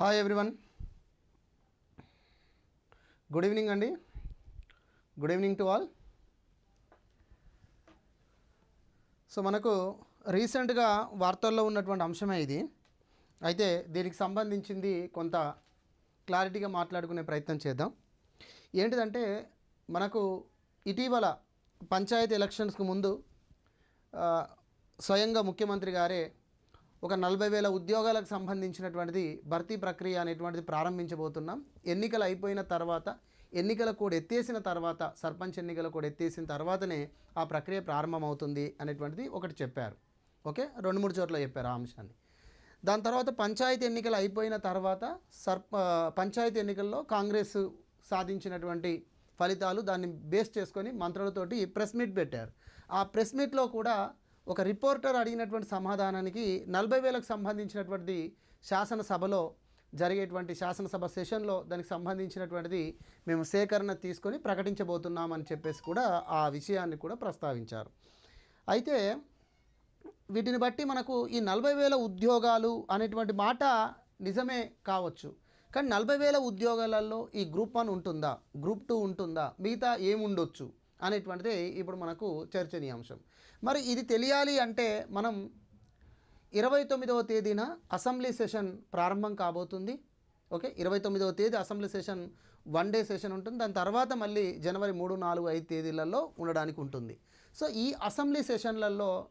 Hi everyone good evening అండి good evening to all so మనకు రీసెంట్గా వార్తల్లో ఉన్నటువంటి అంశమే ఇది. అయితే దీనికి సంబంధించింది కొంత క్లారిటీగా మాట్లాడుకునే ప్రయత్నం చేద్దాం. ఏంటిదంటే మనకు ఇటీవల పంచాయతీ ఎలక్షన్స్కు ముందు స్వయంగా ముఖ్యమంత్రి గారే ఒక నలభై వేల ఉద్యోగాలకు సంబంధించినటువంటిది భర్తీ ప్రక్రియ అనేటువంటిది ప్రారంభించబోతున్నాం. ఎన్నికలు అయిపోయిన తర్వాత ఎన్నికల కోడ్ ఎత్తేసిన తర్వాత సర్పంచ్ ఎన్నికల కోడ్ ఎత్తేసిన తర్వాతనే ఆ ప్రక్రియ ప్రారంభమవుతుంది అనేటువంటిది ఒకటి చెప్పారు. ఓకే? రెండు మూడు చోట్ల చెప్పారు ఆ అంశాన్ని. దాని తర్వాత పంచాయతీ ఎన్నికలు అయిపోయిన తర్వాత సర్ప పంచాయతీ ఎన్నికల్లో కాంగ్రెస్ సాధించినటువంటి ఫలితాలు దాన్ని బేస్ చేసుకొని మంత్రులతోటి ప్రెస్ మీట్ పెట్టారు. ఆ ప్రెస్ మీట్లో కూడా ఒక రిపోర్టర్ అడిగినటువంటి సమాధానానికి నలభై వేలకు సంబంధించినటువంటి శాసనసభలో జరిగేటువంటి శాసనసభ సెషన్లో దానికి సంబంధించినటువంటిది మేము సేకరణ తీసుకొని ప్రకటించబోతున్నామని చెప్పేసి కూడా ఆ విషయాన్ని కూడా ప్రస్తావించారు. అయితే వీటిని బట్టి మనకు ఈ నలభై వేల ఉద్యోగాలు అనేటువంటి మాట నిజమే కావచ్చు. కానీ నలభై వేల ఉద్యోగాలలో ఈ గ్రూప్ వన్ ఉంటుందా? గ్రూప్ టూ ఉంటుందా? మిగతా ఏముండొచ్చు? అనేటువంటిది ఇప్పుడు మనకు చర్చనీయాంశం. మరి ఇది తెలియాలి అంటే మనం ఇరవై తొమ్మిదవ తేదీన అసెంబ్లీ సెషన్ ప్రారంభం కాబోతుంది. ఓకే? ఇరవై తొమ్మిదవ తేదీ assembly session one day session ఉంటుంది. దాని తర్వాత మళ్ళీ జనవరి మూడు నాలుగు ఐదు తేదీలలో ఉండడానికి ఉంటుంది. సో ఈ అసెంబ్లీ సెషన్లలో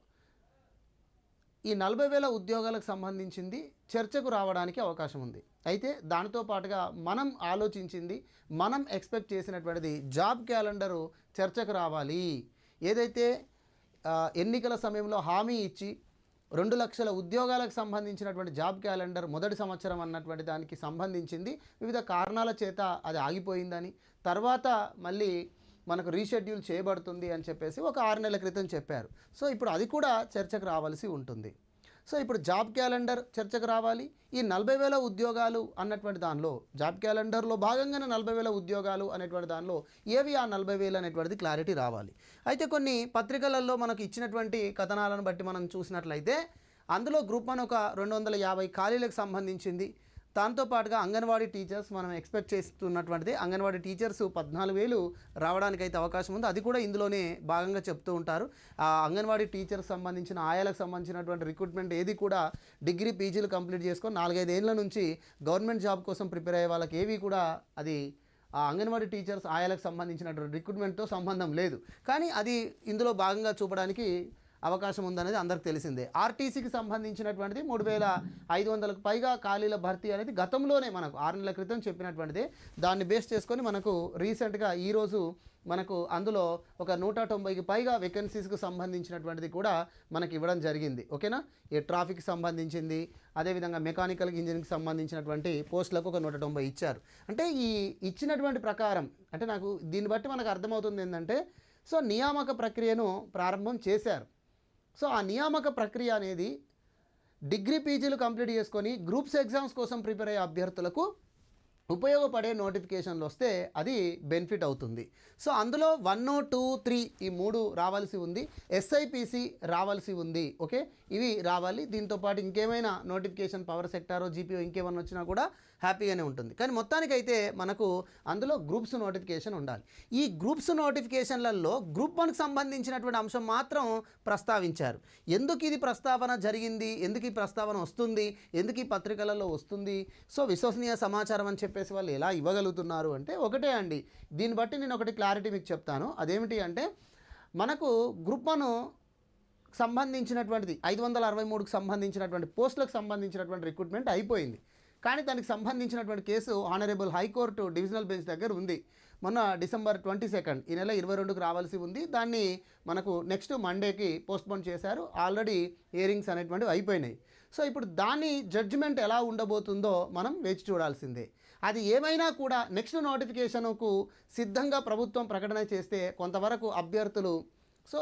ఈ నలభై వేల ఉద్యోగాలకు సంబంధించింది చర్చకు రావడానికి అవకాశం ఉంది. అయితే దానితో పాటుగా మనం ఆలోచించింది మనం ఎక్స్పెక్ట్ చేసినటువంటిది జాబ్ క్యాలెండరు చర్చకు రావాలి. ఏదైతే ఎన్నికల సమయంలో హామీ ఇచ్చి రెండు లక్షల ఉద్యోగాలకు సంబంధించినటువంటి జాబ్ క్యాలెండర్ మొదటి సంవత్సరం అన్నటువంటి దానికి సంబంధించింది. వివిధ కారణాల చేత అది ఆగిపోయిందని తర్వాత మళ్ళీ మనకు రీషెడ్యూల్ చేయబడుతుంది అని చెప్పేసి ఒక ఆరు నెలల క్రితం చెప్పారు. సో ఇప్పుడు అది కూడా చర్చకు రావాల్సి ఉంటుంది. సో ఇప్పుడు జాబ్ క్యాలెండర్ చర్చకు రావాలి. ఈ నలభై వేల ఉద్యోగాలు అన్నటువంటి దానిలో జాబ్ క్యాలెండర్లో భాగంగానే నలభై వేల ఉద్యోగాలు అనేటువంటి దానిలో ఏవి ఆ నలభై వేలు అనేటువంటిది క్లారిటీ రావాలి. అయితే కొన్ని పత్రికలలో మనకు ఇచ్చినటువంటి కథనాలను బట్టి మనం చూసినట్లయితే అందులో గ్రూప్ వన్ ఒక రెండు వందల యాభై ఖాళీలకు సంబంధించింది. దాంతో పాటుగా అంగన్వాడీ టీచర్స్ మనం ఎక్స్పెక్ట్ చేస్తున్నటువంటిది అంగన్వాడీ టీచర్స్ పద్నాలుగు వేలు రావడానికి అయితే అవకాశం ఉంది. అది కూడా ఇందులోనే భాగంగా చెప్తూ ఉంటారు. ఆ అంగన్వాడీ టీచర్స్ సంబంధించిన ఆయాలకు సంబంధించినటువంటి రిక్రూట్మెంట్ ఏది కూడా డిగ్రీ పీజీలు కంప్లీట్ చేసుకొని నాలుగైదు ఏళ్ళ నుంచి గవర్నమెంట్ జాబ్ కోసం ప్రిపేర్ అయ్యే వాళ్ళకి ఏవి కూడా అది ఆ అంగన్వాడీ టీచర్స్ ఆయాలకు సంబంధించినటువంటి రిక్రూట్మెంట్తో సంబంధం లేదు. కానీ అది ఇందులో భాగంగా చూపడానికి అవకాశం ఉందనేది అందరికి తెలిసిందే. ఆర్టీసీకి సంబంధించినటువంటిది మూడు వేల ఐదు వందలకు పైగా ఖాళీల భర్తీ అనేది గతంలోనే మనకు ఆరు నెలల క్రితం చెప్పినటువంటిది. దాన్ని బేస్ చేసుకొని మనకు రీసెంట్గా ఈరోజు మనకు అందులో ఒక నూట తొంభైకి పైగా వేకెన్సీస్కి సంబంధించినటువంటిది కూడా మనకి ఇవ్వడం జరిగింది. ఓకేనా? ఈ ట్రాఫిక్ సంబంధించింది అదేవిధంగా మెకానికల్ ఇంజనీరింగ్కి సంబంధించినటువంటి పోస్టులకు ఒక నూట తొంభై ఇచ్చారు. అంటే ఈ ఇచ్చినటువంటి ప్రకారం అంటే నాకు దీన్ని బట్టి మనకు అర్థమవుతుంది ఏంటంటే సో నియామక ప్రక్రియను ప్రారంభం చేశారు. సో ఆ నియామక ప్రక్రియ అనేది డిగ్రీ పీజీలు కంప్లీట్ చేసుకొని గ్రూప్స్ ఎగ్జామ్స్ కోసం ప్రిపేర్ అయ్యే అభ్యర్థులకు ఉపయోగపడే నోటిఫికేషన్లు వస్తే అది బెనిఫిట్ అవుతుంది. సో అందులో వన్ టూ త్రీ ఈ మూడు రావాల్సి ఉంది. ఎస్ఐపిసి రావాల్సి ఉంది. ఓకే? ఇవి రావాలి. దీంతో పాటు ఇంకేమైనా నోటిఫికేషన్ పవర్ సెక్టారో జీపీఓ ఇంకేమైనా వచ్చినా కూడా హ్యాపీగానే ఉంటుంది. కానీ మొత్తానికైతే మనకు అందులో గ్రూప్స్ నోటిఫికేషన్ ఉండాలి. ఈ గ్రూప్స్ నోటిఫికేషన్లలో గ్రూప్ వన్కి సంబంధించినటువంటి అంశం మాత్రం ప్రస్తావించారు. ఎందుకు ఇది ప్రస్తావన జరిగింది? ఎందుకు ఈ ప్రస్తావన వస్తుంది? ఎందుకు ఈ పత్రికలలో వస్తుంది? సో విశ్వసనీయ సమాచారం అని చెప్పేసి వాళ్ళు ఎలా ఇవ్వగలుగుతున్నారు అంటే ఒకటే అండి. దీన్ని బట్టి నేను ఒకటి క్లారిటీ మీకు చెప్తాను. అదేమిటి అంటే మనకు గ్రూప్ వన్ సంబంధించినటువంటిది ఐదు వందల అరవై మూడుకు సంబంధించినటువంటి పోస్టులకు సంబంధించినటువంటి రిక్రూట్మెంట్ అయిపోయింది. కానీ దానికి సంబంధించినటువంటి case honourable high court divisional bench దగ్గర ఉంది. మొన్న డిసెంబర్ ట్వంటీ సెకండ్ ఈ నెల ఇరవై రెండుకు రావాల్సి ఉంది. దాన్ని మనకు నెక్స్ట్ మండేకి పోస్ట్పోన్ చేశారు. ఆల్రెడీ హియరింగ్స్ అనేటువంటివి అయిపోయినాయి. సో ఇప్పుడు దాని జడ్జిమెంట్ ఎలా ఉండబోతుందో మనం వేచి చూడాల్సిందే. అది ఏమైనా కూడా నెక్స్ట్ నోటిఫికేషన్కు సిద్ధంగా ప్రభుత్వం ప్రకటన చేస్తే కొంతవరకు అభ్యర్థులు సో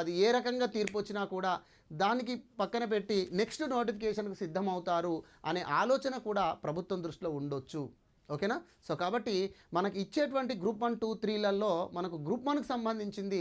అది ఏ రకంగా తీర్పు వచ్చినా కూడా దానికి పక్కన పెట్టి నెక్స్ట్ నోటిఫికేషన్కి సిద్ధమవుతారు అనే ఆలోచన కూడా ప్రభుత్వం దృష్టిలో ఉండొచ్చు. ఓకేనా? సో కాబట్టి మనకి ఇచ్చేటువంటి గ్రూప్ వన్ టూ త్రీలలో మనకు గ్రూప్ వన్కి సంబంధించింది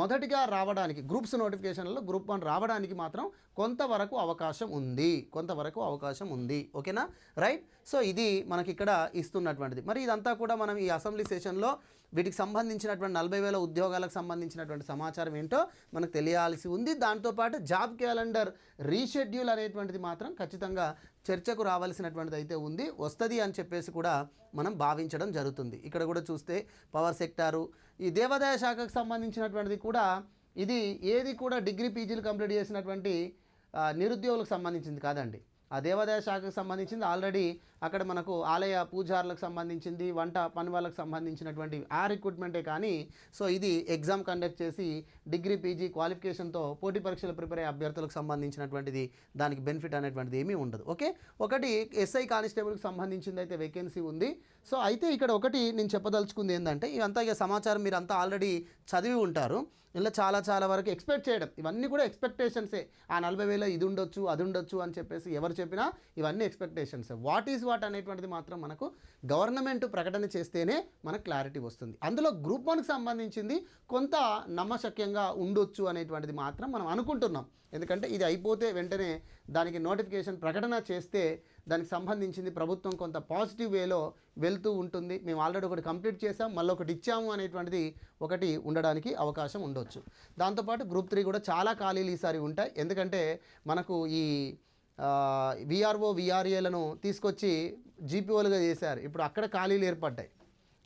మొదటిగా రావడానికి గ్రూప్స్ నోటిఫికేషన్లలో గ్రూప్ వన్ రావడానికి మాత్రం కొంతవరకు అవకాశం ఉంది. కొంతవరకు అవకాశం ఉంది. ఓకేనా? రైట్? సో ఇది మనకి ఇక్కడ ఇస్తున్నటువంటిది. మరి ఇదంతా కూడా మనం ఈ అసెంబ్లీ సెషన్లో వీటికి సంబంధించినటువంటి నలభై వేల ఉద్యోగాలకు సంబంధించినటువంటి సమాచారం ఏంటో మనకు తెలియాల్సి ఉంది. దాంతోపాటు జాబ్ క్యాలెండర్ రీషెడ్యూల్ అనేటువంటిది మాత్రం ఖచ్చితంగా చర్చకు రావాల్సినటువంటిది అయితే ఉంది. వస్తుంది అని చెప్పేసి కూడా మనం భావించడం జరుగుతుంది. ఇక్కడ కూడా చూస్తే పవర్ సెక్టారు ఈ దేవాదాయ శాఖకు సంబంధించినటువంటిది కూడా ఇది ఏది కూడా డిగ్రీ పీజీలు కంప్లీట్ చేసినటువంటి నిరుద్యోగులకు సంబంధించింది కాదండి. ఆ దేవాదాయ శాఖకు సంబంధించింది. ఆల్రెడీ అక్కడ మనకు ఆలయ పూజారులకు సంబంధించింది వంట పని వాళ్ళకు సంబంధించినటువంటి ఆ రిక్రూట్మెంటే కానీ సో ఇది ఎగ్జామ్ కండక్ట్ చేసి డిగ్రీ పీజీ క్వాలిఫికేషన్తో పోటీ పరీక్షలు ప్రిపేర్ అయ్యే అభ్యర్థులకు సంబంధించినటువంటిది దానికి బెనిఫిట్ అనేటువంటిది ఏమీ ఉండదు. ఓకే? ఒకటి ఎస్ఐ కానిస్టేబుల్కి సంబంధించింది అయితే వేకెన్సీ ఉంది. సో అయితే ఇక్కడ ఒకటి నేను చెప్పదలుచుకుంది ఏంటంటే ఇవంతా ఇక సమాచారం మీరు అంతా ఆల్రెడీ చదివి ఉంటారు. ఇలా చాలా చాలా వరకు ఎక్స్పెక్ట్ చేయడం ఇవన్నీ కూడా ఎక్స్పెక్టేషన్సే. ఆ నలభై వేల ఇది ఉండొచ్చు అది ఉండొచ్చు అని చెప్పేసి ఎవరు చెప్పినా ఇవన్నీ ఎక్స్పెక్టేషన్స్. వాట్ ఈజ్ వాట్ అనేటువంటిది మాత్రం మనకు గవర్నమెంట్ ప్రకటన చేస్తేనే మనకు క్లారిటీ వస్తుంది. అందులో గ్రూప్ వన్కి సంబంధించింది కొంత నమ్మశక్యంగా ఉండొచ్చు అనేటువంటిది మాత్రం మనం అనుకుంటున్నాం. ఎందుకంటే ఇది అయిపోతే వెంటనే దానికి నోటిఫికేషన్ ప్రకటన చేస్తే దానికి సంబంధించింది ప్రభుత్వం కొంత పాజిటివ్ వేలో వెళ్తూ ఉంటుంది. మేము ఆల్రెడీ ఒకటి కంప్లీట్ చేసాం మళ్ళీ ఒకటి ఇచ్చాము అనేటువంటిది ఒకటి ఉండడానికి అవకాశం ఉండొచ్చు. దాంతోపాటు గ్రూప్ త్రీ కూడా చాలా ఖాళీలు ఈసారి ఉంటాయి. ఎందుకంటే మనకు ఈ విఆర్ఓ విఆర్ఏలను తీసుకొచ్చి జీపీఓలుగా చేశారు. ఇప్పుడు అక్కడ ఖాళీలు ఏర్పడ్డాయి.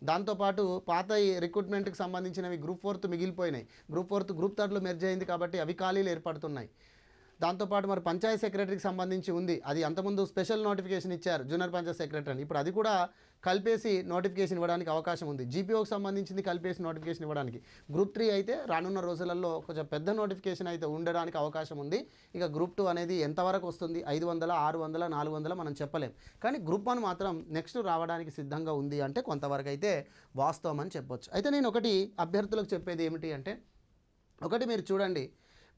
దాంతోపాటు పాత రిక్రూట్మెంట్కి సంబంధించినవి గ్రూప్ ఫోర్త్ మిగిలిపోయినాయి. గ్రూప్ ఫోర్త్ గ్రూప్ థర్డ్లో మెర్జ్ అయింది కాబట్టి అవి ఖాళీలు ఏర్పడుతున్నాయి. దాంతోపాటు మరి పంచాయత్ సెక్రటరీకి సంబంధించి ఉంది. అది అంతకుముందు స్పెషల్ నోటిఫికేషన్ ఇచ్చారు జూనియర్ పంచాయత్ సెక్రటరీ అని. ఇప్పుడు అది కూడా కలిపేసి నోటిఫికేషన్ ఇవ్వడానికి అవకాశం ఉంది. జీపీఓకి సంబంధించింది కలిపేసి నోటిఫికేషన్ ఇవ్వడానికి. గ్రూప్ త్రీ అయితే రానున్న రోజులలో కొంచెం పెద్ద నోటిఫికేషన్ అయితే ఉండడానికి అవకాశం ఉంది. ఇక గ్రూప్ టూ అనేది ఎంతవరకు వస్తుంది? ఐదు వందల ఆరు వందల నాలుగు వందల మనం చెప్పలేం. కానీ గ్రూప్ వన్ మాత్రం నెక్స్ట్ రావడానికి సిద్ధంగా ఉంది అంటే కొంతవరకు అయితే వాస్తవం అని చెప్పొచ్చు. అయితే నేను ఒకటి అభ్యర్థులకు చెప్పేది ఏమిటి అంటే ఒకటి మీరు చూడండి.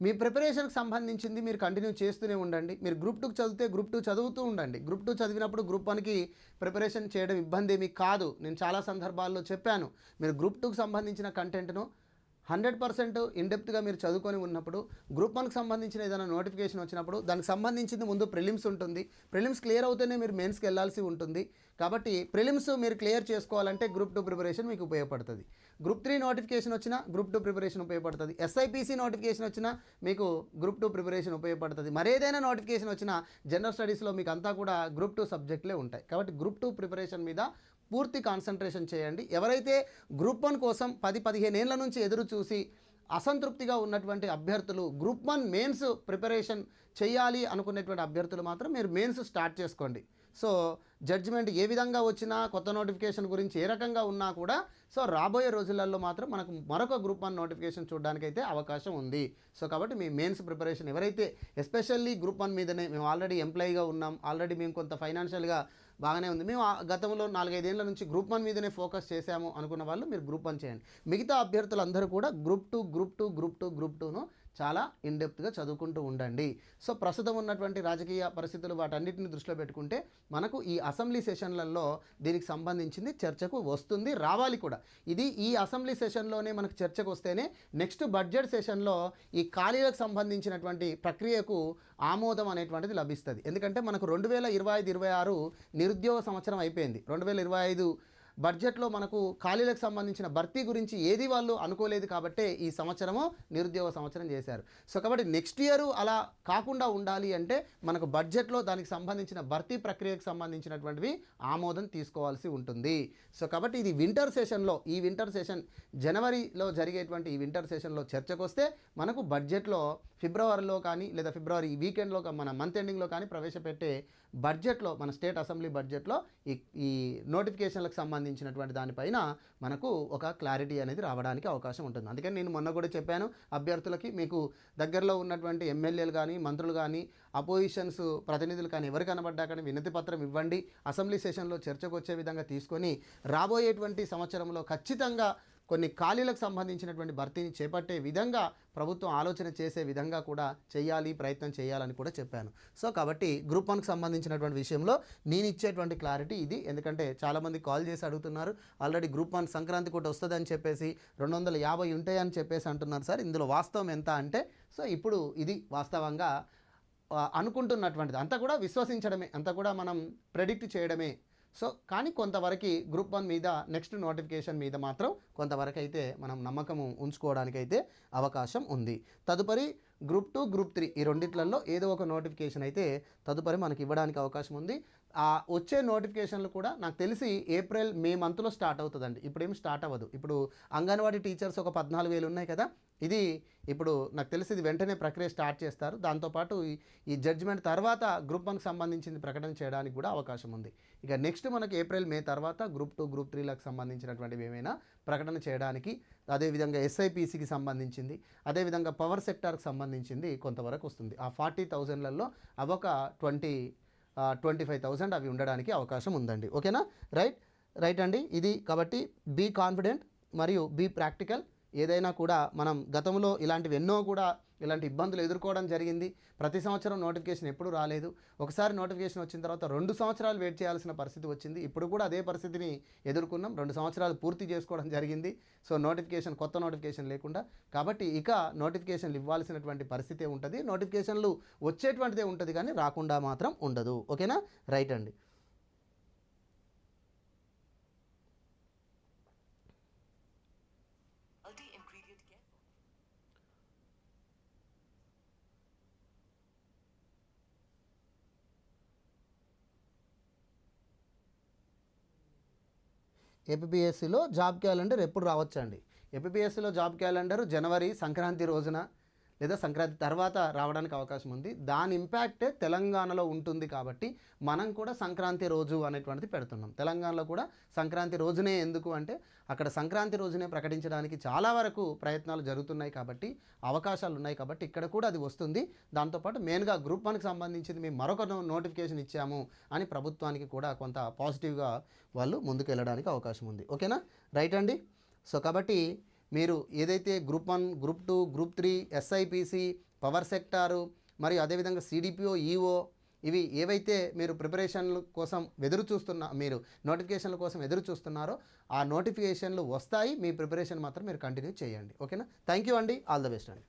మీ ప్రిపరేషన్కి సంబంధించింది మీరు కంటిన్యూ చేస్తూనే ఉండండి. మీరు గ్రూప్ టూకి చదివితే గ్రూప్ టూ చదువుతూ ఉండండి. గ్రూప్ టూ చదివినప్పుడు గ్రూప్ వన్కి ప్రిపరేషన్ చేయడం ఇబ్బంది ఏమీ కాదు. నేను చాలా సందర్భాల్లో చెప్పాను. మీరు గ్రూప్ టూకి సంబంధించిన కంటెంట్ను హండ్రెడ్ పర్సెంట్ ఇన్డెప్త్గా మీరు చదువుకొని ఉన్నప్పుడు గ్రూప్ వన్కి సంబంధించిన ఏదైనా నోటిఫికేషన్ వచ్చినప్పుడు దానికి సంబంధించింది ముందు ప్రిలిమ్స్ ఉంటుంది. ప్రిలిమ్స్ క్లియర్ అవుతేనే మీరు మెయిన్స్కి వెళ్ళాల్సి ఉంటుంది. కాబట్టి ప్రిలిమ్స్ మీరు క్లియర్ చేసుకోవాలంటే గ్రూప్ టూ ప్రిపరేషన్ మీకు ఉపయోగపడుతుంది. గ్రూప్ త్రీ నోటిఫికేషన్ వచ్చినా గ్రూప్ టూ ప్రిపరేషన్ ఉపయోగపడుతుంది. ఎస్ఐపిసి నోటిఫికేషన్ వచ్చినా మీకు గ్రూప్ టూ ప్రిపరేషన్ ఉపయోగపడుతుంది. మరేదైనా నోటిఫికేషన్ వచ్చినా జనరల్ స్టడీస్లో మీకు అంతా కూడా గ్రూప్ టూ సబ్జెక్ట్లే ఉంటాయి. కాబట్టి గ్రూప్ టూ ప్రిపరేషన్ మీద పూర్తి కాన్సన్ట్రేషన్ చేయండి. ఎవరైతే గ్రూప్ వన్ కోసం పది పదిహేను ఏళ్ళ నుంచి ఎదురు చూసి అసంతృప్తిగా ఉన్నటువంటి అభ్యర్థులు గ్రూప్ వన్ మెయిన్స్ ప్రిపరేషన్ చేయాలి అనుకునేటువంటి అభ్యర్థులు మాత్రం మీరు మెయిన్స్ స్టార్ట్ చేసుకోండి. సో జడ్జిమెంట్ ఏ విధంగా వచ్చినా కొత్త నోటిఫికేషన్ గురించి ఏ రకంగా ఉన్నా కూడా సో రాబోయే రోజులలో మాత్రం మనకు మరొక గ్రూప్ వన్ నోటిఫికేషన్ చూడడానికి అయితే అవకాశం ఉంది. సో కాబట్టి మీ మెయిన్స్ ప్రిపరేషన్ ఎవరైతే ఎస్పెషల్లీ గ్రూప్ వన్ మీదనే మేము ఆల్రెడీ ఎంప్లాయీగా ఉన్నాం ఆల్రెడీ మేము కొంత ఫైనాన్షియల్గా బాగానే ఉంది. మేము ఆ గతంలో నాలుగైదేళ్ళ నుంచి గ్రూప్ వన్ మీదనే ఫోకస్ చేశాము అనుకున్న వాళ్ళు మీరు గ్రూప్ వన్ చేయండి. మిగతా అభ్యర్థులందరూ కూడా group two group two group two group టూను చాలా ఇన్డెప్త్గా చదువుకుంటూ ఉండండి. సో ప్రస్తుతం ఉన్నటువంటి రాజకీయ పరిస్థితులు వాటన్నిటిని దృష్టిలో పెట్టుకుంటే మనకు ఈ అసెంబ్లీ సెషన్లలో దీనికి సంబంధించింది చర్చకు వస్తుంది రావాలి కూడా. ఇది ఈ అసెంబ్లీ సెషన్లోనే మనకు చర్చకు వస్తేనే నెక్స్ట్ బడ్జెట్ సెషన్లో ఈ ఖాళీలకు సంబంధించినటువంటి ప్రక్రియకు ఆమోదం అనేటువంటిది లభిస్తుంది. ఎందుకంటే మనకు రెండు వేల ఇరవై ఐదు ఇరవై ఆరు నిరుద్యోగ సంవత్సరం అయిపోయింది. రెండు వేల ఇరవై ఐదు బడ్జెట్లో మనకు ఖాళీలకు సంబంధించిన భర్తీ గురించి ఏది వాళ్ళు అనుకోలేదు కాబట్టే ఈ సంవత్సరము నిరుద్యోగ సంవత్సరం చేశారు. సో కాబట్టి నెక్స్ట్ ఇయర్ అలా కాకుండా ఉండాలి అంటే మనకు బడ్జెట్లో దానికి సంబంధించిన భర్తీ ప్రక్రియకు సంబంధించినటువంటివి ఆమోదం తీసుకోవాల్సి ఉంటుంది. సో కాబట్టి ఇది వింటర్ సెషన్లో ఈ వింటర్ సెషన్ జనవరిలో జరిగేటువంటి ఈ వింటర్ సెషన్లో చర్చకు వస్తే మనకు బడ్జెట్లో ఫిబ్రవరిలో కానీ లేదా ఫిబ్రవరి ఈ వీకెండ్లో మన మంత్ ఎండింగ్లో కానీ ప్రవేశపెట్టే బడ్జెట్లో మన స్టేట్ అసెంబ్లీ బడ్జెట్లో ఈ ఈ నోటిఫికేషన్లకు సంబంధించినటువంటి దానిపైన మనకు ఒక క్లారిటీ అనేది రావడానికి అవకాశం ఉంటుంది. అందుకని నేను మొన్న కూడా చెప్పాను అభ్యర్థులకి మీకు దగ్గరలో ఉన్నటువంటి ఎమ్మెల్యేలు కానీ మంత్రులు కానీ అపోజిషన్స్ ప్రతినిధులు కానీ ఎవరు కనబడ్డా కానీ వినతి పత్రం ఇవ్వండి. అసెంబ్లీ సెషన్లో చర్చకు వచ్చే విధంగా తీసుకొని రాబోయేటువంటి సంవత్సరంలో ఖచ్చితంగా కొన్ని ఖాళీలకు సంబంధించినటువంటి భర్తీని చేపట్టే విధంగా ప్రభుత్వం ఆలోచన చేసే విధంగా కూడా చేయాలి ప్రయత్నం చేయాలని కూడా చెప్పాను. సో కాబట్టి గ్రూప్ వన్కి సంబంధించినటువంటి విషయంలో నేను ఇచ్చేటువంటి క్లారిటీ ఇది. ఎందుకంటే చాలామంది కాల్ చేసి అడుగుతున్నారు ఆల్రెడీ గ్రూప్ వన్ సంక్రాంతి కూడా వస్తుందని చెప్పేసి రెండు వందల యాభై ఉంటాయని చెప్పేసి అంటున్నారు సార్. ఇందులో వాస్తవం ఎంత అంటే సో ఇప్పుడు ఇది వాస్తవంగా అనుకుంటున్నటువంటిది. అంతా కూడా విశ్వసించడమే అంతా కూడా మనం ప్రెడిక్ట్ చేయడమే సో కానీ కొంతవరకు గ్రూప్ వన్ మీద నెక్స్ట్ నోటిఫికేషన్ మీద మాత్రం కొంతవరకు అయితే మనం నమ్మకం ఉంచుకోవడానికి అయితే అవకాశం ఉంది. తదుపరి గ్రూప్ టూ గ్రూప్ త్రీ ఈ రెండిట్లలో ఏదో ఒక నోటిఫికేషన్ అయితే తదుపరి మనకి ఇవ్వడానికి అవకాశం ఉంది. వచ్చే నోటిఫికేషన్లు కూడా నాకు తెలిసి ఏప్రిల్ మే మంత్లో స్టార్ట్ అవుతుందండి. ఇప్పుడు స్టార్ట్ అవ్వదు. ఇప్పుడు అంగన్వాడీ టీచర్స్ ఒక పద్నాలుగు వేలు ఉన్నాయి కదా. ఇది ఇప్పుడు నాకు తెలిసి ఇది వెంటనే ప్రక్రియ స్టార్ట్ చేస్తారు. దాంతోపాటు ఈ- ఈ జడ్జిమెంట్ తర్వాత గ్రూప్ వన్కి సంబంధించింది ప్రకటన చేయడానికి కూడా అవకాశం ఉంది. ఇక నెక్స్ట్ మనకి ఏప్రిల్ మే తర్వాత గ్రూప్ టూ గ్రూప్ త్రీలకు సంబంధించినటువంటివి ఏమైనా ప్రకటన చేయడానికి అదేవిధంగా ఎస్ఐపిసికి సంబంధించింది అదేవిధంగా పవర్ సెక్టార్కి సంబంధించింది కొంతవరకు వస్తుంది. ఆ ఫార్టీ థౌజండ్లలో అవొక ట్వంటీ ట్వంటీ ఫైవ్ థౌసండ్ అవి ఉండడానికి అవకాశం ఉందండి. ఓకేనా? రైట్? రైట్ అండి. ఇది కాబట్టి బీ కాన్ఫిడెంట్ మరియు బీ ప్రాక్టికల్ ఏదైనా కూడా మనం గతంలో ఇలాంటివి ఎన్నో కూడా ఇలాంటి ఇబ్బందులు ఎదుర్కోవడం జరిగింది. ప్రతి సంవత్సరం నోటిఫికేషన్ ఎప్పుడు రాలేదు. ఒకసారి నోటిఫికేషన్ వచ్చిన తర్వాత రెండు సంవత్సరాలు వెయిట్ చేయాల్సిన పరిస్థితి వచ్చింది. ఇప్పుడు కూడా అదే పరిస్థితిని ఎదుర్కొన్నాం. రెండు సంవత్సరాలు పూర్తి చేసుకోవడం జరిగింది. సో నోటిఫికేషన్ కొత్త నోటిఫికేషన్ లేకుండా. కాబట్టి ఇక నోటిఫికేషన్లు ఇవ్వాల్సినటువంటి పరిస్థితే ఉంటుంది. నోటిఫికేషన్లు వచ్చేటువంటిదే ఉంటుంది కానీ రాకుండా మాత్రం ఉండదు. ఓకేనా? రైట్ అండి. ఏపీఎస్సిలో జాబ్ క్యాలెండర్ ఎప్పుడు రావచ్చండి? ఏపీఎస్సిలో జాబ్ క్యాలెండర్ జనవరి సంక్రాంతి రోజున లేదా సంక్రాంతి తర్వాత రావడానికి అవకాశం ఉంది. దాని ఇంపాక్ట్ తెలంగాణలో ఉంటుంది కాబట్టి మనం కూడా సంక్రాంతి రోజు అనేటువంటిది పెడుతున్నాం. తెలంగాణలో కూడా సంక్రాంతి రోజునే ఎందుకు అంటే అక్కడ సంక్రాంతి రోజునే ప్రకటించడానికి చాలా వరకు ప్రయత్నాలు జరుగుతున్నాయి కాబట్టి అవకాశాలు ఉన్నాయి కాబట్టి ఇక్కడ కూడా అది వస్తుంది. దాంతోపాటు మెయిన్గా గ్రూప్ వన్కి సంబంధించింది మేము మరొక నోటిఫికేషన్ ఇచ్చాము అని ప్రభుత్వానికి కూడా కొంత పాజిటివ్గా వాళ్ళు ముందుకు వెళ్ళడానికి అవకాశం ఉంది. ఓకేనా? రైట్ అండి? సో కాబట్టి మీరు ఏదైతే group one group two group three SIPC power sector మరియు అదేవిధంగా సిడిపిఓ ఈఓ ఇవి ఏవైతే మీరు ప్రిపరేషన్ల కోసం ఎదురు చూస్తున్న మీరు నోటిఫికేషన్ల కోసం ఎదురు చూస్తున్నారో ఆ నోటిఫికేషన్లు వస్తాయి. మీ ప్రిపరేషన్ మాత్రం మీరు కంటిన్యూ చేయండి. ఓకేనా? థ్యాంక్ యూ అండి. ఆల్ ద బెస్ట్ అండి.